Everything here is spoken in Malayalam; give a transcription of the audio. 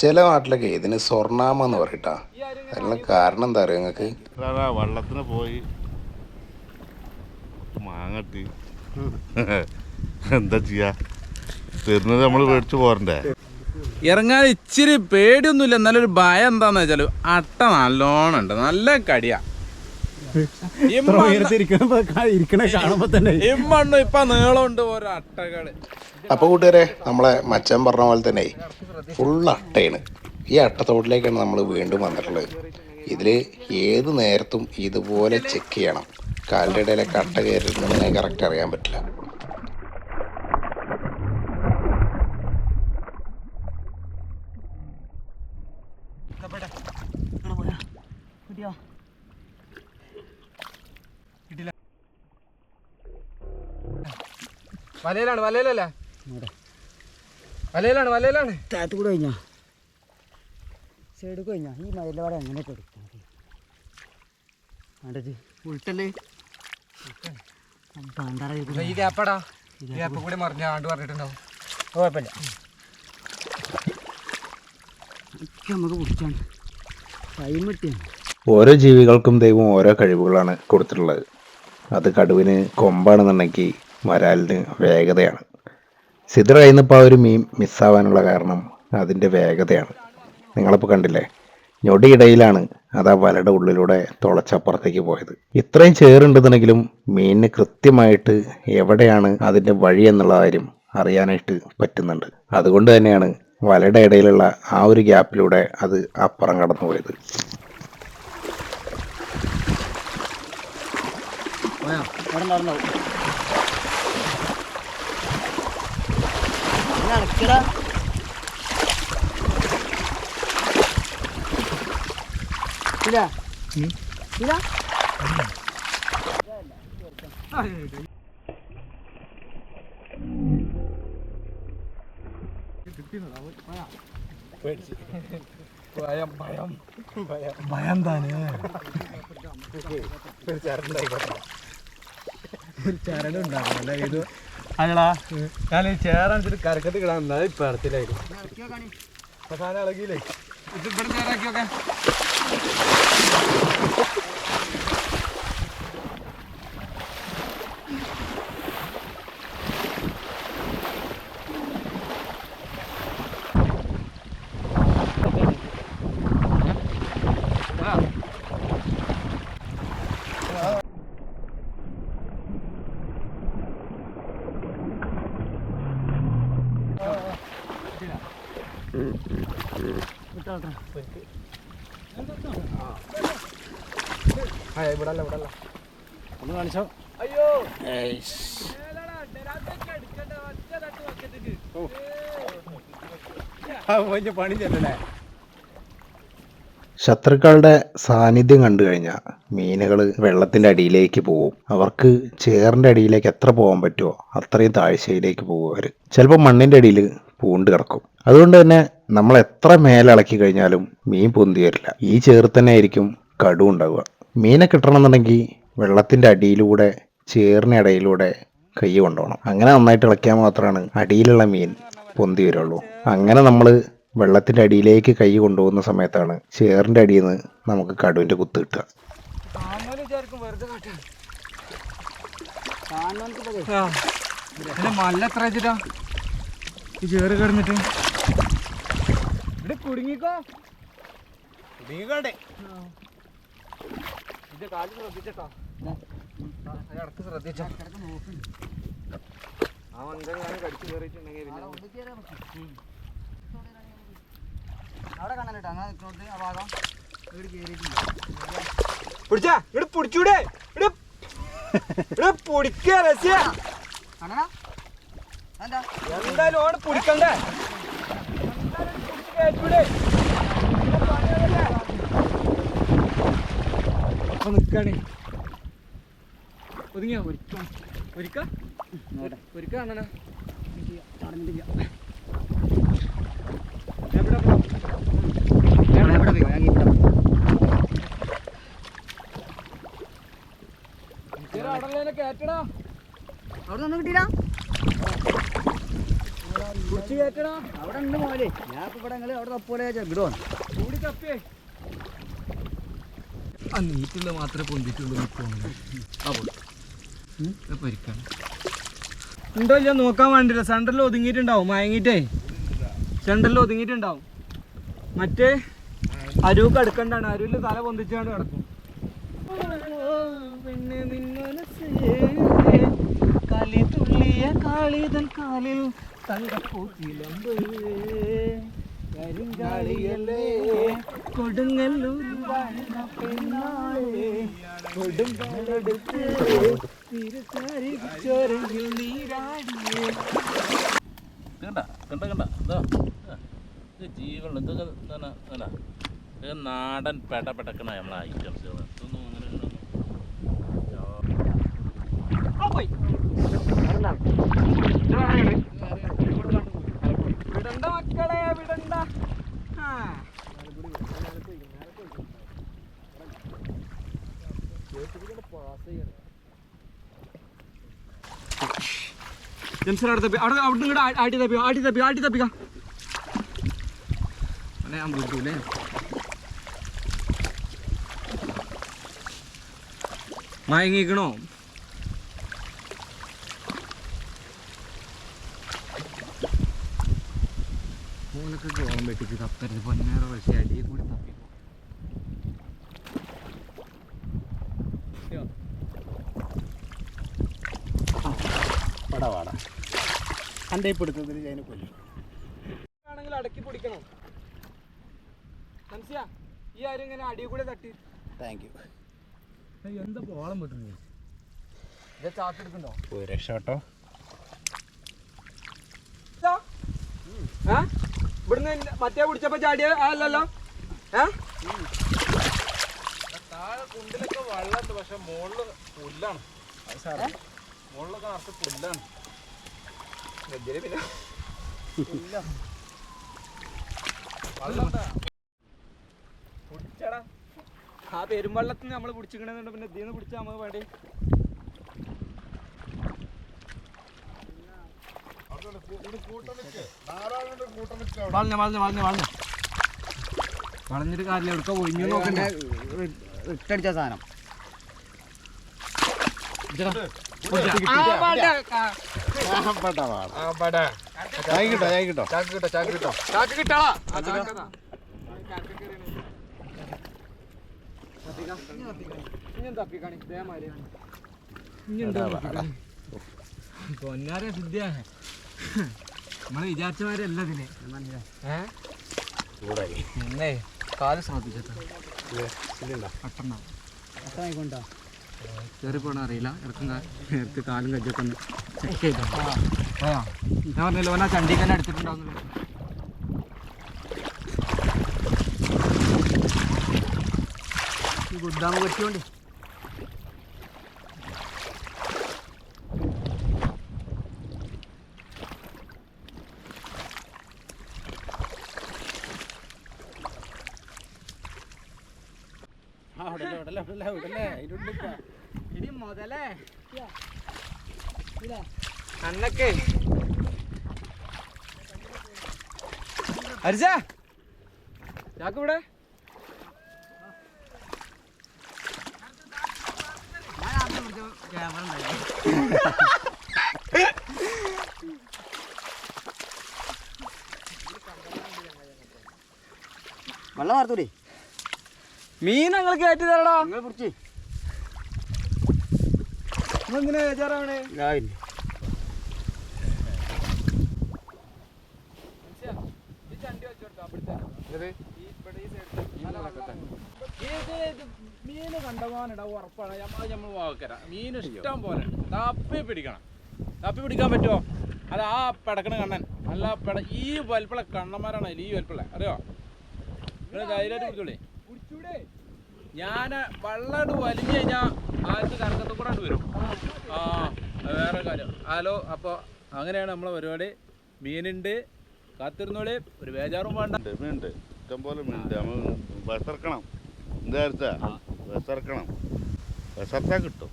ചില നാട്ടിലൊക്കെ ഇതിന് സ്വർണാമ എന്ന് പറയട്ടാ അതിനുള്ള കാരണം എന്താ അറിയോ നിങ്ങൾക്ക്? ഇതാ വള്ളത്തിന് പോയി. മാങ്ങട്ടി എന്താ ചെയ്യാ? തരുന്നത് നമ്മൾ മേടിച്ചു പോരണ്ടേ? ഇറങ്ങാൻ ഇച്ചിരി പേടിയൊന്നുമില്ല. എന്നാലും ഒരു ഭയം എന്താന്ന് വെച്ചാൽ അട്ട നല്ലോണം ഉണ്ട്. നല്ല കടിയാ. ഇരിക്കണ കാണുമ്പോ തന്നെ ഇമ്മണ്ണു ഇപ്പൊ നീളമുണ്ട് ഓരോ അട്ടകൾ. അപ്പോൾ കൂട്ടുകാരെ നമ്മളെ മച്ചൻ പറഞ്ഞ പോലെ തന്നെ ഫുൾ അട്ടയാണ്. ഈ അട്ടത്തോട്ടിലേക്കാണ് നമ്മൾ വീണ്ടും വന്നിട്ടുള്ളത്. ഇതിൽ ഏത് നേരത്തും ഇതുപോലെ ചെക്ക് ചെയ്യണം. കാലിന്റെ ഇടയിലൊക്കെ അട്ട കയറിയിരുന്നതിനെ കറക്റ്റ് അറിയാൻ പറ്റില്ല. വലയിലാണ് വലയിലല്ലേ? വലയിലാണ് വലയിലാണ്. താഴത്ത് കൂടെ കഴിഞ്ഞാ? സൈഡ് കഴിഞ്ഞാ? ഈ മയിലവാട എങ്ങനെ കൊടുക്കും കണ്ടത് ഉൾട്ടല്ലേ കാന്താറ ഈ ഗ്യാപ്പടാ. ഈ ഗ്യാപ്പ് കൂടി മറിഞ്ഞ ആണ്ട് പറഞ്ഞിട്ടുണ്ടാവും. കുഴപ്പമില്ല. നമുക്ക് പിടിച്ചാണ് ടൈം കിട്ടിയാണ് ഓരോ ജീവികൾക്കും ദൈവം ഓരോ കഴിവുകളാണ് കൊടുത്തിട്ടുള്ളത്. അത് കടുവിന് കൊമ്പാണെന്നുണ്ടെങ്കിൽ വരാലിന് വേഗതയാണ്. സിദ്ര കയ്യിൽ ആ ഒരു മീൻ മിസ്സാവാനുള്ള കാരണം അതിന്റെ വേഗതയാണ്. നിങ്ങളിപ്പോൾ കണ്ടില്ലേ? ഞൊടിയിടയിലാണ് അത് ആ വലയുടെ ഉള്ളിലൂടെ തുളച്ചപ്പുറത്തേക്ക് പോയത്. ഇത്രയും ചേറുണ്ടെന്നുണ്ടെങ്കിലും മീനിന് കൃത്യമായിട്ട് എവിടെയാണ് അതിന്റെ വഴി എന്നുള്ള കാര്യം അറിയാനായിട്ട് പറ്റുന്നുണ്ട്. അതുകൊണ്ട് തന്നെയാണ് വലയുടെ ഇടയിലുള്ള ആ ഒരു ഗ്യാപ്പിലൂടെ അത് അപ്പുറം കടന്നു പോയത്. അവിടെ നടക്കടാ. ഇല്ല ഇല്ല ഭയം ഭയം ഭയം തന്നെ ചരട് അല്ലേ? ഇത് അല്ലടാ ഞാൻ ചേറാണിച്ചിട്ട് കരക്കത്ത് കിടാൻ ഇപ്പൊ ഇടത്തിലായിരുന്നു സാധനം ഇളകിയില്ലേ ഇത് ഇവിടെ ചേറാക്കിയൊക്കെ ആ ഇവിടെ അല്ല ഇവിടെ അല്ല ഒന്ന് കാണിച്ചോ? അയ്യോ. പണി ചെല്ലല്ലേ ശത്രുക്കളുടെ സാന്നിധ്യം കണ്ടു കഴിഞ്ഞാൽ മീനുകൾ വെള്ളത്തിന്റെ അടിയിലേക്ക് പോകും. അവർക്ക് ചേറിന്റെ അടിയിലേക്ക് എത്ര പോകാൻ പറ്റുമോ അത്രയും താഴ്ചയിലേക്ക് പോകും അവർ ചിലപ്പോൾ മണ്ണിന്റെ അടിയിൽ പൂണ്ട് കിടക്കും. അതുകൊണ്ട് തന്നെ നമ്മൾ എത്ര മേലിളക്കി കഴിഞ്ഞാലും മീൻ പൊന്തി വരില്ല ഈ ചേറ് തന്നെ ആയിരിക്കും കടു ഉണ്ടാവുക. മീനെ കിട്ടണമെന്നുണ്ടെങ്കിൽ വെള്ളത്തിന്റെ അടിയിലൂടെ ചേറിനിടയിലൂടെ കൈ കൊണ്ടുപോകണം. അങ്ങനെ നന്നായിട്ട് ഇളക്കിയാൽ മാത്രമാണ് അടിയിലുള്ള മീൻ പൊന്തി വരുള്ളൂ. അങ്ങനെ നമ്മൾ വെള്ളത്തിന്റെ അടിയിലേക്ക് കൈ കൊണ്ടുപോകുന്ന സമയത്താണ് ചേറിന്റെ അടിയിൽ നിന്ന് നമുക്ക് കടുവിന്റെ കുത്ത് കിട്ടുക. മല്ല എത്ര വെച്ചിട്ടാ? ഈ ചേറ് കിടന്നിട്ട്. ഇവിടെ കുടുങ്ങിക്കോ. കുടുങ്ങിക്കോട്ടെ. ഇത് കാൽ ശ്രദ്ധിച്ചോ ഇടയ്ക്ക് ശ്രദ്ധിച്ചോ? ആ കടിച്ചു കയറിയിട്ടുണ്ടെങ്കിൽ അവിടെ അങ്ങനെ ആ ഭാഗം ഇവിടെ കയറിയിട്ടുണ്ട്. പിടിച്ചാ ഇവിടെ പിടിച്ചൂടെ. ഇവിടെ ഇവിടെ പിടിക്കുക രസ്യ കാണാ എന്തായാലും ഓടെ പിടിക്കണ്ടേ? നിൽക്കണേ ഒതുങ്ങിയോ? ഒരിക്ക? ഒരിക്ക? ഒരിക്ക കാണാനാ നടന്നിട്ടില്ല എവിടെ അവിടെ നിന്ന് കിട്ടിയില്ല? പിടിച്ച് കേക്കടാ അവിടെ ഉണ്ട് മോലെ ഞാൻ ഇപ്പൊ ഇവിടെ നിങ്ങൾ അവിടെ തപ്പോലെ ചെകിടോ കൂടി തപ്പേ. ആ നീറ്റുള്ള മാത്രമേ പൊന്തിട്ടുള്ളൂ പരിക്കാണ്. ഉണ്ടോ ഇല്ല നോക്കാൻ വേണ്ടില്ല സെന്ററിൽ ഒതുങ്ങിയിട്ടുണ്ടാവും. മയങ്ങിട്ടേ സെന്ററിൽ ഒതുങ്ങിയിട്ടുണ്ടാവും. മറ്റേ അരുവക്ക് അടുക്കണ്ടാണ്. അരുവിൽ തല പൊന്തിച്ചാണ്ട് കിടക്കും. പിന്നെ കളി തുള്ളിയ കാളിതൻ കാലിൽ തങ്കപ്പൂത്തിലമ്പ് കരിങ്കാളിയല്ലേ കൊടുങ്ങല്ലൂർ വാഴുന്ന പെണ്ണാളേ കൊടുങ്കാലെടുത്ത് തിരുച്ചാരി ചോരയിൽ നീരാടിയേ. കണ്ട കണ്ട കണ്ട. ഇതാ ഇത് ജീവനുള്ള ഇതൊക്കെ ഇത് നാടൻ പെട പെടക്കണ നമ്മളെ ഐറ്റംസുകൾ ഇതൊന്നും അങ്ങനെ വിടണ്ട മക്കളെ വിടണ്ട. ജംസർ അവിടെ തപ്പി. അവിടെ അവിടെ ഇങ്ങോട്ട് ആട്ടി തപ്പിയോ ആട്ടി തപ്പിയോ ആട്ടി തപ്പിക്ക. ഞാൻ ബുദ്ധില്ലേ മയങ്ങിക്കണോ? മൂലൊക്കെ ഗോളം വെട്ടിച്ച് തപ്പരുത് പൊന്നേറെ പക്ഷേ അടിയിൽ കൂടി തപ്പി. അന്റെ പിടുത്തത്തിൽ ഞാൻ കൊല്ലും. ആണെങ്കിൽ അടക്കി പിടിക്കണം. മനസ്സിലാ? ഈ ആരും ഇങ്ങനെ അടിയിൽ കൂടെ തട്ടി. താങ്ക് യു എന്താ പോളം വിട്ടുന്നു ഇത് ചാക്കെടുക്കണ്ടോ ഒരു രക്ഷട്ടോ ഏ? ഇവിടുന്ന് മറ്റേ പിടിച്ചപ്പോ ചാടിയ അല്ലല്ലോ? ഏ? താഴെ കുണ്ടിലൊക്കെ വെള്ളമുണ്ട് പക്ഷെ മുകളിൽ പുല്ലാണ്. മുകളിലൊക്കെ നിറച്ച് പുല്ലാണ്. പിന്നെ? ആ പെരുമ്പള്ളത്തിന് നമ്മൾ പിടിച്ചിക്കണെന്നുണ്ട് പിന്നെ ഇതിന്ന് പിടിച്ചാൽ നമുക്ക് വേണ്ടി? വളഞ്ഞ വളഞ്ഞ വളഞ്ഞ വളഞ്ഞ വളഞ്ഞിട്ട് കാര്യമില്ല എടുക്ക ഒഴിഞ്ഞു നോക്കണ്ട. ഇട്ടടിച്ച സാധനം. പൊന്നാരെ സിദ്ധിയാ നമ്മൾ വിചാരിച്ചമാരല്ല ഇതിന്. ഏ? ഇന്നേ കാൽ ശ്രദ്ധിച്ചോട്ടോ. കയറി പോണ അറിയില്ല. ഇടക്കും നേരത്തെ കാലും കജ്ജൊക്കെ ഒന്ന് ചെക്ക് ചെയ്തോ? ഞാൻ പറഞ്ഞല്ലോ ഓനാ ചണ്ടിക്കന്നെ എടുത്തിട്ടുണ്ടാവുന്നില്ല ഗുദ്ദാമ പറ്റിയോണ്ട് മുതലേ. അന്നൊക്കെ ഹരിജ ചാക്ക് ഇവിടെ. വെള്ളം വാർത്തൂടെ. മീൻ ഞങ്ങൾ കയറ്റി തരടാ. നിങ്ങൾ പിടിച്ച്. കണ്ടമാനട ഉറപ്പാണ്. നമ്മൾ നമ്മൾ വാക്കര. മീൻ ഇഷ്ടം പോലെ. തപ്പി പിടിക്കണം. തപ്പി പിടിക്കാൻ പറ്റുമോ അത് ആ പെടക്കണ കണ്ണൻ. അല്ല പെട ഈ വലുപ്പുള്ള കണ്ണന്മാരാണ് ഈ വലുപ്പുള്ള. അറിയോ? നിങ്ങൾ ധൈര്യമായിട്ട് പിടിച്ചോളേ. ഞാൻ വെള്ളം വലിഞ്ഞു കഴിഞ്ഞാൽ ആദ്യത്തെ കറക്കത്ത് കൂടെ വരും. ആ വേറെ കാര്യം. ഹലോ അപ്പോൾ അങ്ങനെയാണ് നമ്മളെ പരിപാടി. മീനുണ്ട് കാത്തിരുന്നോളി. ഒരു ബേജാറും വേണ്ട. മീനുണ്ട്. ഇഷ്ടംപോലെ മീനുണ്ട്. നമ്മൾ വിസർക്കണം. എന്താ വെച്ചാ വിസർക്കണം. വിസർത്താൽ കിട്ടും.